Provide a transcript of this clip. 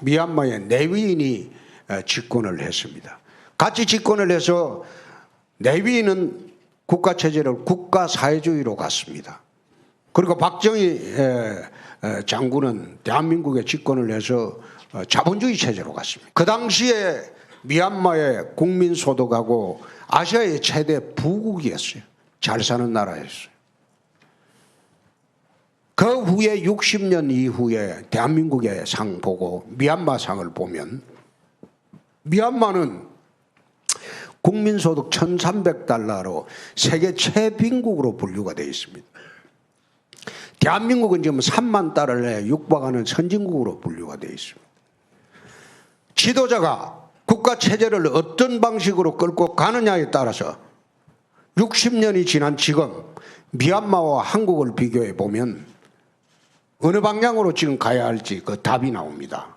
미얀마의 내위인이 어, 집권을 했습니다. 같이 집권을 해서 내위인은 국가 체제를 국가 사회주의로 갔습니다. 그리고 박정희 장군은 대한민국에 집권을 해서 어, 자본주의 체제로 갔습니다. 그 당시에 미얀마의 국민 소득하고 아시아의 최대 부국이었어요. 잘 사는 나라였어요. 그 후에 60년 이후에 대한민국의 상 보고 미얀마 상을 보면 미얀마는 국민소득 1,300달러로 세계 최빈국으로 분류가 되어 있습니다. 대한민국은 지금 3만 달러에 육박하는 선진국으로 분류가 되어 있습니다. 지도자가 국가 체제를 어떤 방식으로 끌고 가느냐에 따라서 60년이 지난 지금 미얀마와 한국을 비교해 보면 어느 방향으로 지금 가야 할지 그 답이 나옵니다.